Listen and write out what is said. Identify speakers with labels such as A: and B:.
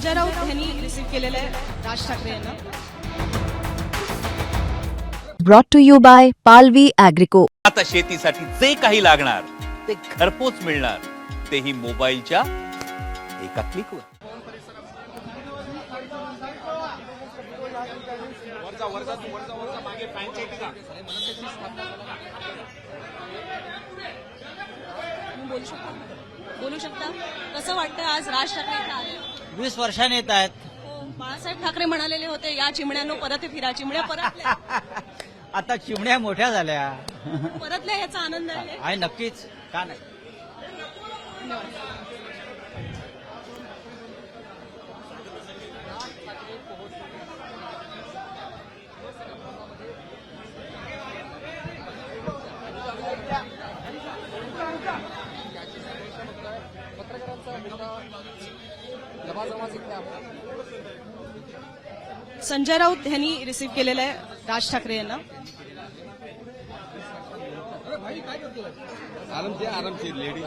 A: संजय राऊत यांनी रिसीव्ह केलेलं आहे राज ठाकरे यांना.
B: Brought to you by Palvi Agrico.
C: आता शेतीसाठी जे काही लागणार ते घरपोच मिळणार. तेही मोबाईलच्या एका क्लिकवर
A: बोलू शकता? बोलू शकता? कसं वाटतं आज राज ठाकरे
D: वीस वर्षांनी येत आहेत.
A: हो, बाळासाहेब ठाकरे म्हणालेले होते या चिमण्यांनो परत फिरा चिमण्या परतल्या
D: आता चिमण्या मोठ्या झाल्या.
A: परतल्या याचा आनंद आहे.
D: आहे नक्कीच. का नाही?
A: संजय राऊत यांनी रिसीव्ह केलेलं आहे राज ठाकरे यांना.
E: आरामशीर लेडीज